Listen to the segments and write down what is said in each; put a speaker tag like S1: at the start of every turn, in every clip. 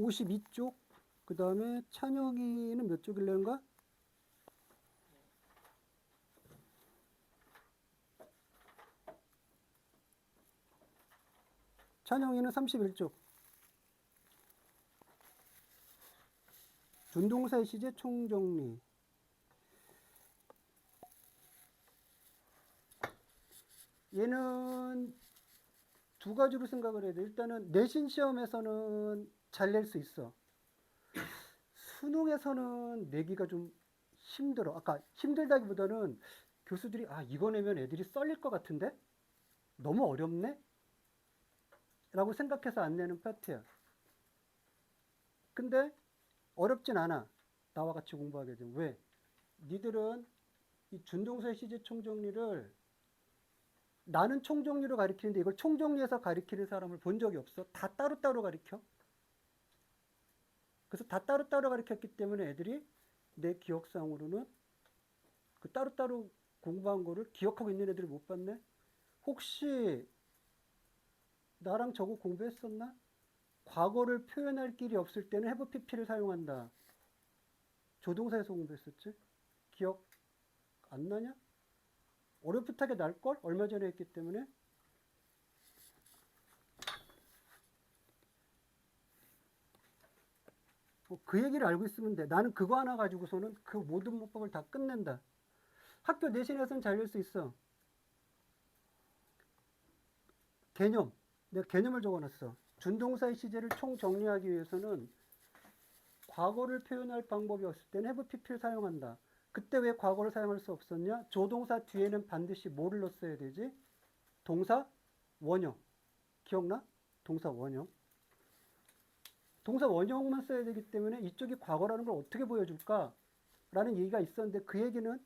S1: 52쪽. 그 다음에 찬혁이는 몇 쪽일래인가? 찬영이는 31쪽. 준동사의 시제 총정리. 얘는 두 가지로 생각을 해야 돼. 일단은 내신 시험에서는 잘 낼 수 있어. 수능에서는 내기가 좀 힘들어. 아까 힘들다기보다는 교수들이 아 이거 내면 애들이 썰릴 것 같은데 너무 어렵네. 라고 생각해서 안 내는 파트야. 근데 어렵진 않아. 나와 같이 공부하게 되면. 왜? 니들은 이 준동사의 시제 총정리를 나는 총정리로 가리키는데 이걸 총정리해서 가리키는 사람을 본 적이 없어. 다 따로따로 가리켜. 그래서 다 따로따로 가리켰기 때문에 애들이 내 기억상으로는 그 따로따로 공부한 거를 기억하고 있는 애들을 못 봤네? 혹시 나랑 저거 공부했었나? 과거를 표현할 길이 없을 때는 have pp를 사용한다. 조동사에서 공부했었지? 기억 안 나냐? 어렵풋하게 날걸? 얼마 전에 했기 때문에. 그 얘기를 알고 있으면 돼. 나는 그거 하나 가지고서는 그 모든 문법을 다 끝낸다. 학교 내신에서는 잘낼수 있어. 개념. 내가 개념을 적어놨어. 준동사의 시제를 총 정리하기 위해서는 과거를 표현할 방법이 없을 때는 have pp를 사용한다. 그때 왜 과거를 사용할 수 없었냐? 조동사 뒤에는 반드시 뭐를 넣었어야 되지? 동사 원형. 기억나? 동사 원형. 동사 원형만 써야 되기 때문에 이쪽이 과거라는 걸 어떻게 보여줄까? 라는 얘기가 있었는데 그 얘기는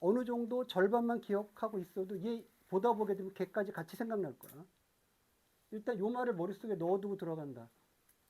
S1: 어느 정도 절반만 기억하고 있어도 얘 보다 보게 되면 걔까지 같이 생각날 거야. 일단 요 말을 머릿속에 넣어두고 들어간다.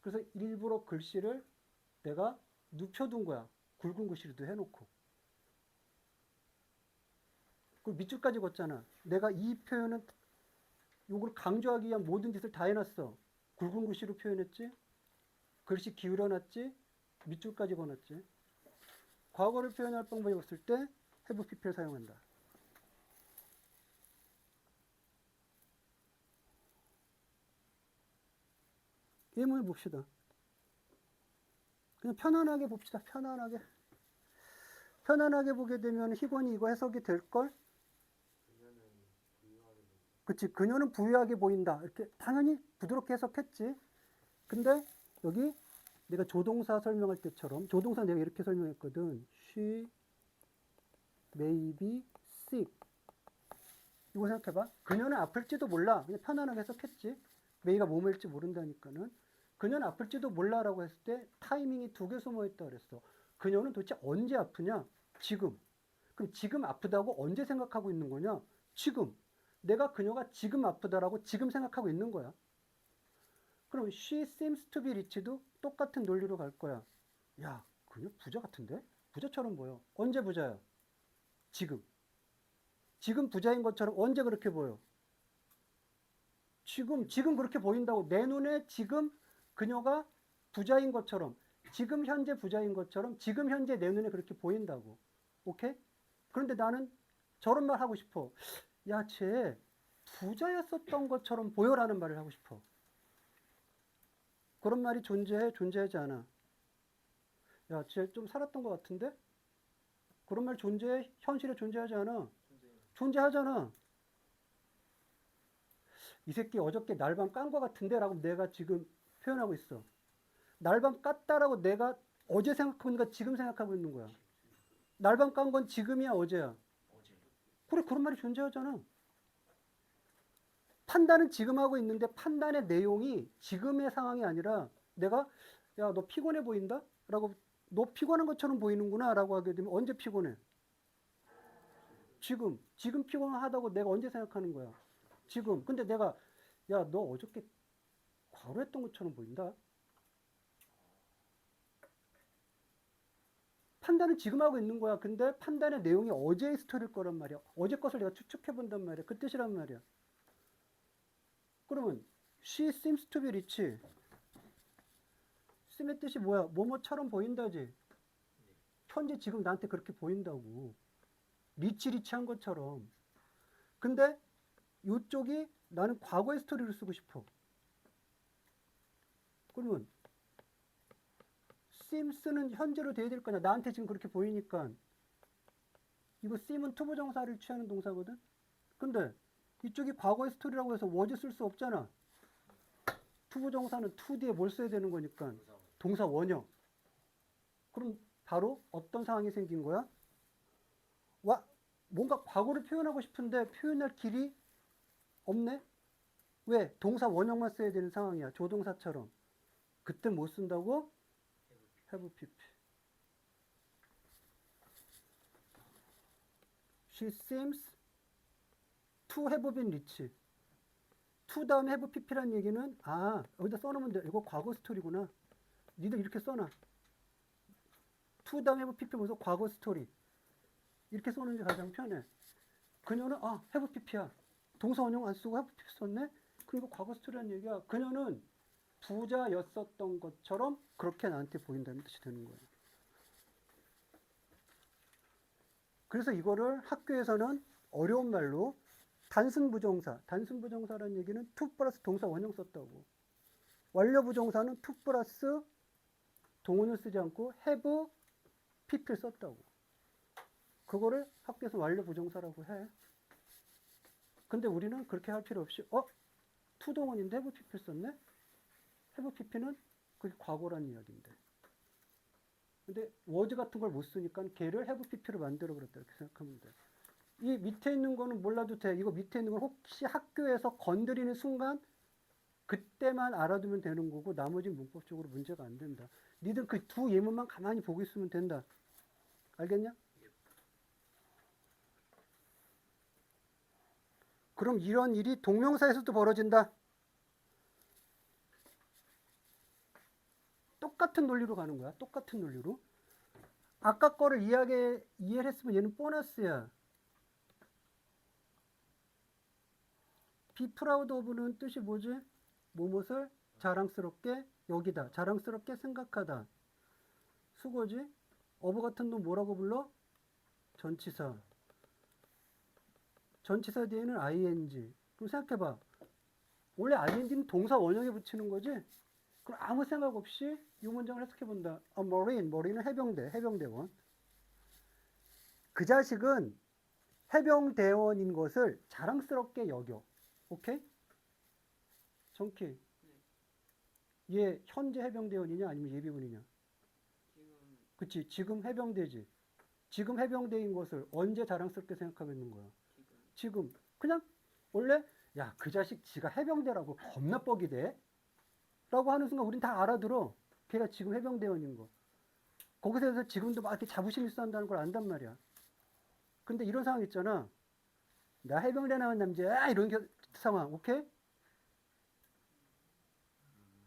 S1: 그래서 일부러 글씨를 내가 눕혀둔 거야. 굵은 글씨로도 해놓고. 그리고 밑줄까지 걷잖아. 내가 이 표현은 요걸 강조하기 위한 모든 짓을 다 해놨어. 굵은 글씨로 표현했지? 글씨 기울여놨지? 밑줄까지 거놨지? 과거를 표현할 방법이 없을 때 have pp를 사용한다. 예문을 봅시다. 그냥 편안하게 봅시다. 편안하게. 편안하게 보게 되면 희권이 이거 해석이 될걸? 그치. 그녀는 부유하게 보인다. 이렇게 당연히 부드럽게 해석했지. 근데 여기 내가 조동사 설명할 때처럼 조동사 내가 이렇게 설명했거든. She may be sick. 이거 생각해봐. 그녀는 아플지도 몰라. 그냥 편안하게 해석했지. 메이가 몸일지 모른다니까는. 그녀는 아플지도 몰라라고 했을 때 타이밍이 두 개 숨어 있다 그랬어. 그녀는 도대체 언제 아프냐? 지금. 그럼 지금 아프다고 언제 생각하고 있는 거냐? 지금. 내가 그녀가 지금 아프다라고 지금 생각하고 있는 거야. 그럼 she seems to be rich도 똑같은 논리로 갈 거야. 야, 그녀 부자 같은데? 부자처럼 보여. 언제 부자야? 지금. 지금 부자인 것처럼 언제 그렇게 보여? 지금, 지금 그렇게 보인다고. 내 눈에 지금 그녀가 부자인 것처럼, 지금 현재 부자인 것처럼, 지금 현재 내 눈에 그렇게 보인다고. 오케이? 그런데 나는 저런 말 하고 싶어. 야, 쟤 부자였었던 것처럼 보여라는 말을 하고 싶어. 그런 말이 존재해? 존재하지 않아? 야, 쟤좀 살았던 것 같은데? 그런 말 존재해? 현실에 존재하지 않아? 존재하잖아. 이 새끼 어저께 날밤 깐 것 같은데? 라고 내가 지금 표현하고 있어. 날밤 깠다라고 내가 어제 생각하고 있는 거 지금 생각하고 있는 거야. 날밤 깐 건 지금이야, 어제야.
S2: 어제
S1: 그래, 그런 말이 존재하잖아. 판단은 지금 하고 있는데 판단의 내용이 지금의 상황이 아니라 내가 야, 너 피곤해 보인다? 라고 너 피곤한 것처럼 보이는구나 라고 하게 되면 언제 피곤해? 지금. 지금 피곤하다고 내가 언제 생각하는 거야? 지금. 근데 내가 야, 너 어저께 과로했던 것처럼 보인다? 판단은 지금 하고 있는 거야. 근데 판단의 내용이 어제의 스토리일 거란 말이야. 어제 것을 내가 추측해 본단 말이야. 그 뜻이란 말이야. 그러면 she seems to be rich. 씀의 뜻이 뭐야? 뭐뭐처럼 보인다지. 현재 지금 나한테 그렇게 보인다고. 리치리치한 것처럼. 근데 이쪽이 나는 과거의 스토리를 쓰고 싶어. 그러면 심스는 현재로 돼야 될 거냐? 나한테 지금 그렇게 보이니까 이거 심은 투부정사를 취하는 동사거든. 근데 이쪽이 과거의 스토리라고 해서 was 쓸수 없잖아. 투부정사는 to 뒤에 뭘 써야 되는 거니까 동사 원형. 그럼 바로 어떤 상황이 생긴 거야? 와, 뭔가 과거를 표현하고 싶은데 표현할 길이 없네? 왜? 동사 원형만 써야 되는 상황이야. 조동사처럼. 그때 못 쓴다고? have. She seems have been rich. to 다음에 have pp라는 얘기는 아 여기다 써놓으면 돼. 이거 과거 스토리구나. 니들 이렇게 써놔. to 다음에 have pp 뭐서 과거 스토리. 이렇게 써는 게 가장 편해. 그녀는 아 have pp야. 동사 원형 안 쓰고 have pp 썼네. 그리고 과거 스토리라는 얘기야. 그녀는 부자였었던 것처럼 그렇게 나한테 보인다는 뜻이 되는 거예요. 그래서 이거를 학교에서는 어려운 말로 단순 부정사, 단순 부정사라는 얘기는 to 플러스 동사 원형 썼다고. 완료 부정사는 to 플러스 동원을 쓰지 않고 have, pp를 썼다고. 그거를 학교에서 완료 부정사라고 해. 근데 우리는 그렇게 할 필요 없이 어? to 동원인데 have, pp를 썼네? have, pp는 그게 과거라는 이야기인데. 근데 워즈 같은 걸 못 쓰니까 걔를 have, pp로 만들어 버렸다 이렇게 생각하면 돼. 이 밑에 있는 거는 몰라도 돼. 이거 밑에 있는 건 혹시 학교에서 건드리는 순간 그때만 알아두면 되는 거고 나머지 문법적으로 문제가 안 된다. 니들 그 두 예문만 가만히 보고 있으면 된다. 알겠냐? 그럼 이런 일이 동명사에서도 벌어진다. 똑같은 논리로 가는 거야. 똑같은 논리로. 아까 거를 이해하게 이해를 했으면 얘는 보너스야. Be proud of는 뜻이 뭐지? 무엇을 자랑스럽게 여기다. 자랑스럽게 생각하다. 수거지? 어부 같은 놈 뭐라고 불러? 전치사. 전치사 뒤에는 ing. 그럼 생각해봐. 원래 ing는 동사 원형에 붙이는 거지? 그럼 아무 생각 없이 이 문장을 해석해 본다. 아, 머린, 머린은 해병대, 해병대원. 그 자식은 해병대원인 것을 자랑스럽게 여겨. 오케이? 정키. 얘 현재 해병대원이냐 아니면 예비군이냐?
S2: 지금
S1: 그치? 지금 해병대지. 지금 해병대인 것을 언제 자랑스럽게 생각하고 있는 거야?
S2: 지금
S1: 지금 그냥 원래 야 그 자식 지가 해병대라고 겁나 뻑이대 라고 하는 순간 우린 다 알아들어 걔가 지금 해병대원인 거 거기서 지금도 막 이렇게 자부심 있어 한다는 걸 안단 말이야 근데 이런 상황 있잖아 나 해병대 나온 남자야 이런 게 상황 오케이?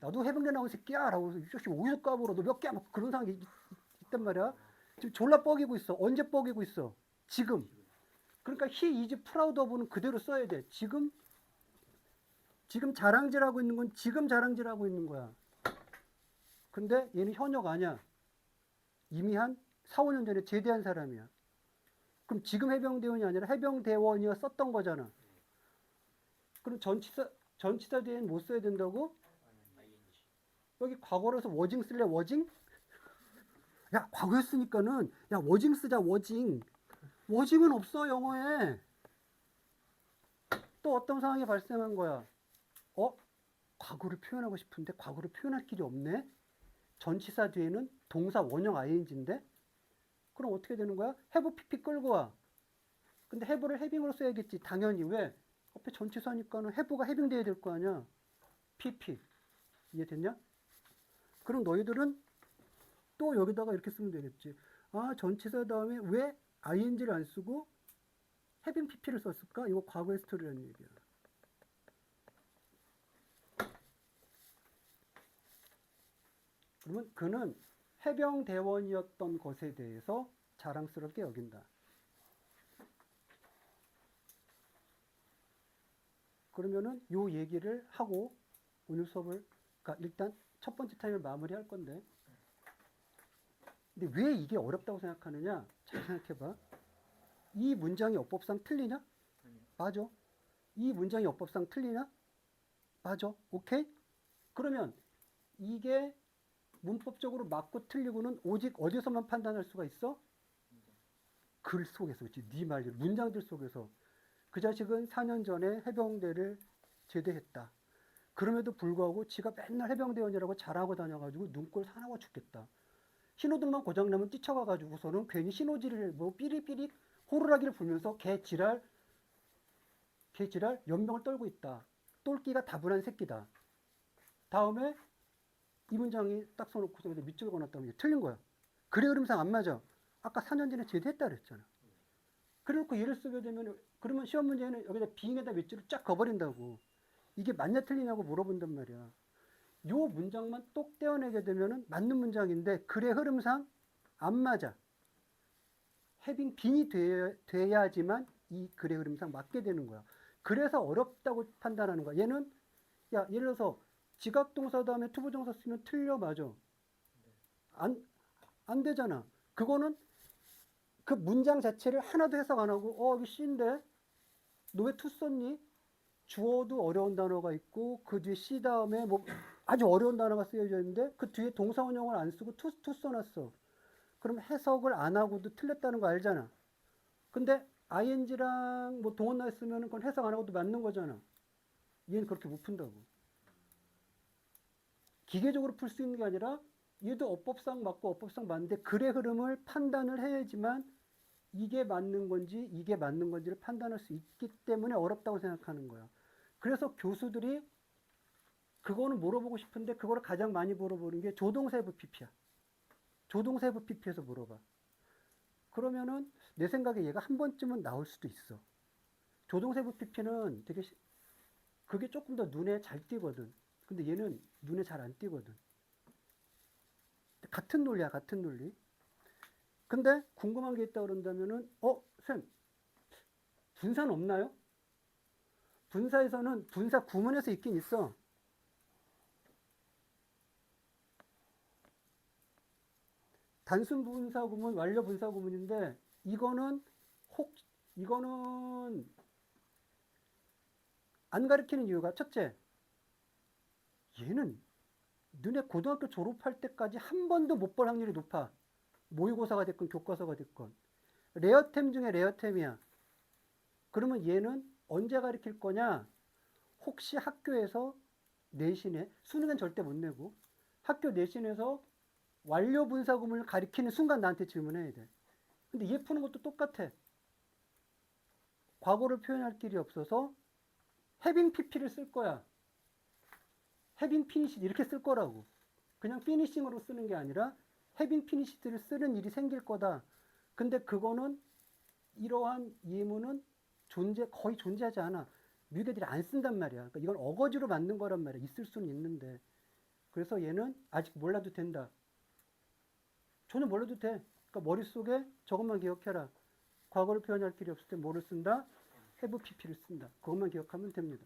S1: 나도 해병대 나온 새끼야 라고 이 자식 어디서 까불어 너 몇 개야 막 그런 상황이 있- 있단 말이야 지금 졸라 뻑이고 있어 언제 뻑이고 있어 지금 그러니까 he is proud of는 그대로 써야 돼. 지금 지금 자랑질하고 있는 건 지금 자랑질하고 있는 거야. 근데 얘는 현역 아니야. 이미 한 4, 5년 전에 제대한 사람이야. 그럼 지금 해병대원이 아니라 해병대원이어 썼던 거잖아. 그럼 전치사 전치사 뒤에는 못 써야 된다고? 여기 과거로서 워징 쓸래 워징? 야 과거에 쓰니까는 야 워징 쓰자 워징 워징은 없어 영어에 또 어떤 상황이 발생한 거야 어? 과거를 표현하고 싶은데 과거를 표현할 길이 없네 전치사 뒤에는 동사 원형 ing인데 그럼 어떻게 되는 거야? have pp 끌고 와 근데 have를 he빙으로 써야겠지 당연히 왜? 앞에 전치사니까는 have가 he빙돼야 될 거 아니야 pp 이해됐냐? 그럼 너희들은 또 여기다가 이렇게 쓰면 되겠지. 아, 전치사 다음에 왜 ing를 안 쓰고 having pp를 썼을까? 이거 과거의 스토리라는 얘기야. 그러면 그는 해병대원이었던 것에 대해서 자랑스럽게 여긴다. 그러면은 요 얘기를 하고 오늘 수업을 그러니까 일단 첫 번째 타임을 마무리할 건데. 근데 왜 이게 어렵다고 생각하느냐? 잘 생각해봐. 이 문장이 어법상 틀리냐? 맞아. 이 문장이 어법상 틀리냐? 맞아. 오케이? 그러면 이게 문법적으로 맞고 틀리고는 오직 어디서만 판단할 수가 있어? 글 속에서, 그렇지. 네 말대로 문장들 속에서. 그 자식은 4년 전에 해병대를 제대했다. 그럼에도 불구하고 지가 맨날 해병대원이라고 잘하고 다녀가지고 눈꼴 사나워 죽겠다. 신호등만 고장나면 뛰쳐가가지고서는 괜히 신호지를 뭐 삐리삐리 호루라기를 불면서 개 지랄, 개 지랄 연병을 떨고 있다. 똘끼가 다분한 새끼다. 다음에 이 문장이 딱 써놓고서 그냥 밑줄 그어놨다면 이게 틀린 거야. 글의 흐름상 안 맞아. 아까 4년 전에 제대했다 그랬잖아. 그래놓고 예를 쓰게 되면 그러면 시험 문제는 여기다 빙에다 밑줄을 쫙 그어버린다고. 이게 맞냐 틀리냐고 물어본단 말이야. 요 문장만 똑 떼어내게 되면은 맞는 문장인데 글의 흐름상 안 맞아. 해빙 빙이 돼, 돼야지만 이 글의 흐름상 맞게 되는 거야. 그래서 어렵다고 판단하는 거야. 얘는 야 예를 들어서 지각동사 다음에 투부정사 쓰면 틀려 맞아. 안, 안 되잖아. 그거는 그 문장 자체를 하나도 해석 안 하고 어 이거 C인데 너 왜 투 썼니? 주어도 어려운 단어가 있고 그 뒤에 C 다음에 뭐 아주 어려운 단어가 쓰여져 있는데 그 뒤에 동사원형을 안 쓰고 투, 투 써놨어. 그럼 해석을 안 하고도 틀렸다는 거 알잖아. 근데 ing랑 뭐 동원나 쓰면 그건 해석 안 하고도 맞는 거잖아. 얘는 그렇게 못 푼다고. 기계적으로 풀 수 있는 게 아니라 얘도 어법상 맞고 어법상 맞는데 글의 흐름을 판단을 해야지만 이게 맞는 건지 이게 맞는 건지를 판단할 수 있기 때문에 어렵다고 생각하는 거야. 그래서 교수들이 그거는 물어보고 싶은데 그거를 가장 많이 물어보는 게 조동세부 PP야. 조동세부 PP에서 물어봐. 그러면은 내 생각에 얘가 한 번쯤은 나올 수도 있어. 조동세부 PP는 되게 시- 그게 조금 더 눈에 잘 띄거든. 근데 얘는 눈에 잘 안 띄거든. 같은 논리야, 같은 논리. 근데 궁금한 게 있다 그런다면은 어, 쌤. 분사는 없나요? 분사에서는 분사 구문에서 있긴 있어. 단순 분사 구문, 완료 분사 구문인데 이거는 혹 이거는 안 가리키는 이유가 첫째, 얘는 너네 고등학교 졸업할 때까지 한 번도 못 볼 확률이 높아. 모의고사가 됐건 교과서가 됐건. 레어템 중에 레어템이야. 그러면 얘는 언제 가르칠 거냐? 혹시 학교에서 내신에, 수능은 절대 못 내고, 학교 내신에서 완료 분사 구문을 가리키는 순간 나한테 질문해야 돼. 근데 얘 푸는 것도 똑같아. 과거를 표현할 길이 없어서 해빙 PP를 쓸 거야. 해빙 피니시 이렇게 쓸 거라고. 그냥 피니싱으로 쓰는 게 아니라 해빙 피니시드를 쓰는 일이 생길 거다. 근데 그거는 이러한 예문은 존재 거의 존재하지 않아. 미국애들이 안 쓴단 말이야. 그러니까 이건 어거지로 만든 거란 말이야. 있을 수는 있는데. 그래서 얘는 아직 몰라도 된다. 전혀 몰라도 돼. 그러니까 머릿속에 저것만 기억해라. 과거를 표현할 길이 없을 때 뭐를 쓴다? have pp를 쓴다. 그것만 기억하면 됩니다.